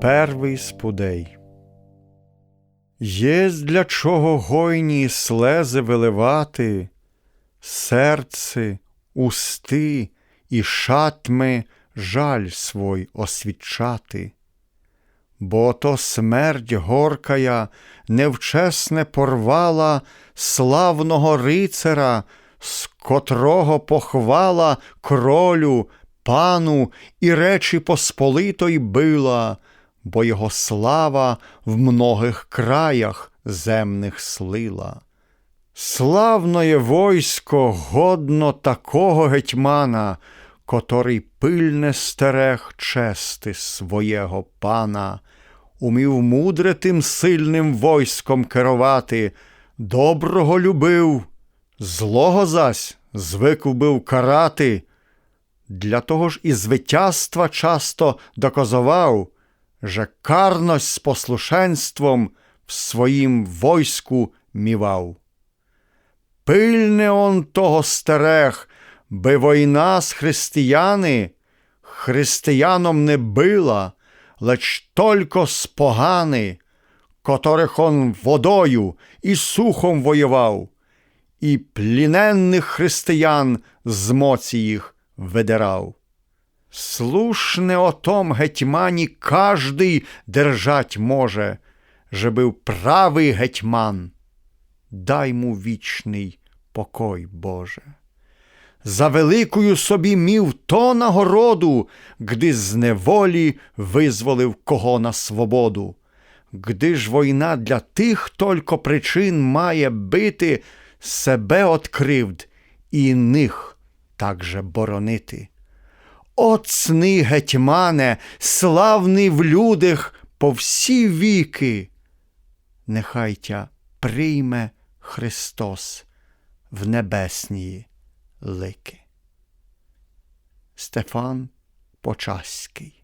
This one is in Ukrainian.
Первий спудей. Єсть для чого гойні слези виливати, серце, усти і шатми жаль свой освічати. Бо то смерть горкая невчесне порвала славного рицара, з котрого похвала кролю, пану і речі Посполитої била, бо його слава в многих краях земних слила. Славноє войсько годно такого гетьмана, котрий пильне стерег чести своєго пана, умів мудре тим сильним войском керувати, доброго любив, злого зась звик бив карати. Для того ж і звитязства часто доказував, że карność з послушенством в своїм войску мівав. Пильне он того стерег, би війна з християни християном не била, леч только з погани, которих он водою і сухом воював, і пліненних християн з моці їх видирав. Слушне о том гетьмані каждий держать може, же правий гетьман. Дай му вічний покой, Боже. За великою собі мів то нагороду, гди з неволі визволив кого на свободу. Гди ж війна для тих только причин має бити, себе от кривд і них также боронити. Сни гетьмане, славний в людях по всі віки. Нехай тя прийме Христос в небесні лики. Стефан Почаський